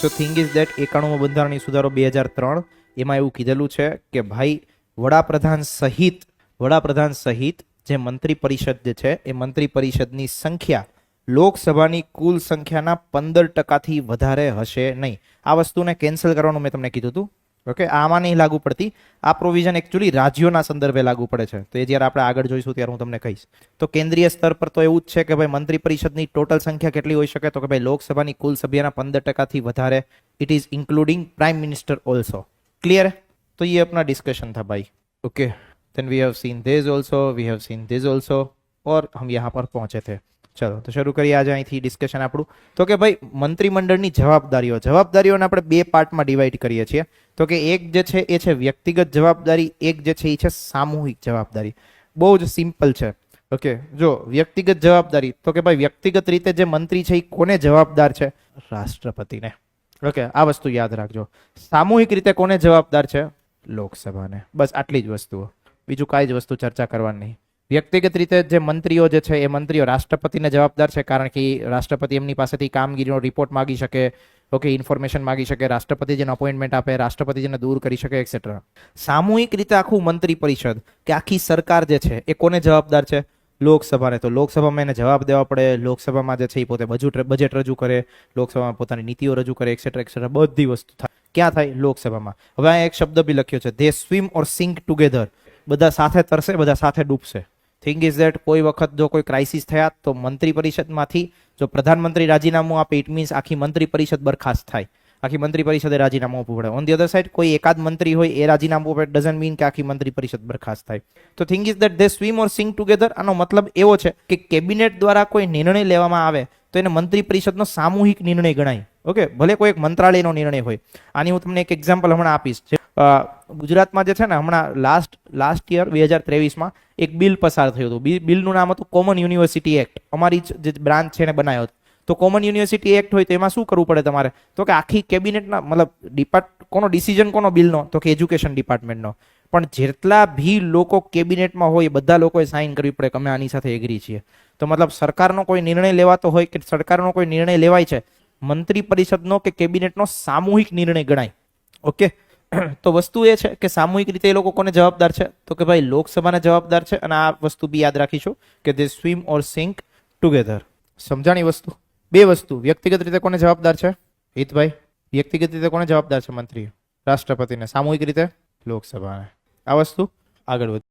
So thing is that એકાણુંમાં બંધારણીય સુધારો બે હજાર ત્રણ, એમાં એવું કીધેલું છે કે ભાઈ, વડાપ્રધાન સહિત વડાપ્રધાન સહિત જે મંત્રી પરિષદ જે છે, એ મંત્રી પરિષદની સંખ્યા લોકસભાની કુલ સંખ્યાના પંદર ટકાથી વધારે હશે નહીં. આ વસ્તુને કેન્સલ કરવાનું મેં તમને કીધું હતું. ઓકે આમાં નહીં લાગુ પડતી આ પ્રોવિઝન એકચ્યુઅલી રાજ્યોના સંદર્ભે લાગુ પડે છે તો એ જ્યારે આપણે આગળ જોઈશું ત્યારે હું તમને કહીશ તો કેન્દ્રીય સ્તર પર તો એવું જ છે કે ભાઈ મંત્રી પરિષદની ટોટલ સંખ્યા કેટલી હોઈ શકે તો કે ભાઈ લોકસભાની કુલ સભ્યના પંદર ટકાથી વધારે it is including prime minister also clear तो ये अपना डिस्कशन था भाई okay then we have seen this also we have seen this also और हम यहाँ पर पहुंचे थे ચલો, તો શરૂ કરીએ આજે અહીંથી ડિસ્કશન આપણું. તો કે ભાઈ, મંત્રીમંડળની જવાબદારીઓ. જવાબદારીઓને આપણે બે પાર્ટમાં ડિવાઈડ કરીએ છીએ. તો કે એક જે છે, એ છે વ્યક્તિગત જવાબદારી, એક જે છે, એ છે સામૂહિક જવાબદારી. બહુ જ સિમ્પલ છે. ઓકે જો વ્યક્તિગત જવાબદારી, તો કે ભાઈ વ્યક્તિગત રીતે જે મંત્રી છે, એ કોને જવાબદાર છે? રાષ્ટ્રપતિને. ઓકે આ વસ્તુ યાદ રાખજો. સામૂહિક રીતે કોને જવાબદાર છે? લોકસભાને. બસ આટલી જ વસ્તુઓ. બીજું કાંઈ જ વસ્તુ ચર્ચા કરવાની. નહીં વ્યક્તિગત રીતે જે મંત્રીઓ જે છે, એ મંત્રીઓ રાષ્ટ્રપતિને જવાબદાર છે, કારણ કે રાષ્ટ્રપતિ એમની પાસેથી કામગીરીનો રિપોર્ટ માગી શકે ઓકે ઇન્ફોર્મેશન માગી શકે, રાષ્ટ્રપતિ જેને અપોઇન્ટમેન્ટ આપે, રાષ્ટ્રપતિ જેને દૂર કરી શકે એક્સેટ્રા સામૂહિક રીતે આખું મંત્રી પરિષદ કે આખી સરકાર જે છે, એ કોને જવાબદાર છે? લોકસભાને. તો લોકસભામાં એને જવાબ દેવા પડે, લોકસભામાં જે છે એ પોતે બજેટ રજૂ કરે, લોકસભામાં પોતાની નીતિઓ રજૂ કરે એક્સેટ્રા એક્સેટ્રા બધી વસ્તુ થાય. ક્યાં થાય? લોકસભામાં. હવે આ એક શબ્દ બી લખ્યો છે they swim or sink together બધા સાથે તરશે બધા સાથે ડૂબશે. થિંગ ઇઝ દેટ કોઈ વખત જો કોઈ ક્રાઇસિસ થયા તો મંત્રી પરિષદમાંથી જો પ્રધાનમંત્રી રાજીનામું આપે ઇટ મીન્સ આખી મંત્રી પરિષદ બરખાસ્ત થાય. આખી મંત્રી પરિષદે રાજીનામું આપવું પડે. ઓન ધી અધર સાઇડ કોઈ એકાદ મંત્રી હોય, એ રાજીનામું આપે ડઝન્ટ મીન કે આખી મંત્રી પરિષદ બરખાસ્ત થાય. તો thing is that they swim or sing together આનો મતલબ એવો છે કે કેબિનેટ દ્વારા કોઈ નિર્ણય લેવામાં આવે તો એને મંત્રી પરિષદનો સામૂહિક નિર્ણય ગણાય. ઓકે ભલે કોઈ એક મંત્રાલયનો નિર્ણય હોય. આની હું તમને એક એક્ઝામ્પલ હમણાં આપીશ. જે, ગુજરાતમાં જે છે ને હમણાં લાસ્ટ લાસ્ટ યર બે હજાર ત્રેવીસમાં એક બિલ પસાર થયું હતું. બિલનું નામ હતું કોમન યુનિવર્સિટી એક્ટ અમારી જે બ્રાન્ચ છે એને બનાવ્યો હતો. તો કોમન યુનિવર્સિટી એક્ટ હોય તો એમાં શું કરવું પડે તમારે? તો કે આખી કેબિનેટના મતલબ ડિપાર્ટ કોનો ડિસિઝન કોનો બિલનો તો કે એજ્યુકેશન ડિપાર્ટમેન્ટનો પણ જેટલા ભી લોકો કેબિનેટમાં હોય બધા લોકોએ સાઇન કરવી પડે કે અમે આની સાથે એગ્રી છીએ. તો મતલબ સરકારનો કોઈ નિર્ણય લેવાતો હોય કે સરકારનો કોઈ નિર્ણય લેવાય છે, મંત્રી પરિષદનો કે કેબિનેટનો સામૂહિક નિર્ણય ગણાય. ઓકે? તો વસ્તુ એ છે કે સામૂહિક રીતે એ લોકો કોને જવાબદાર છે? તો કે ભાઈ લોકસભાને જવાબદાર છે અને આ વસ્તુ બી યાદ રાખીશું કે they swim or sink together સમજાણી વસ્તુ? બે વસ્તુ. વ્યક્તિગત રીતે કોને જવાબદાર છે? હિતભાઈ, વ્યક્તિગત રીતે કોને જવાબદાર છે મંત્રી રાષ્ટ્રપતિને, સામૂહિક રીતે? લોકસભાને. આ વસ્તુ આગળ વધ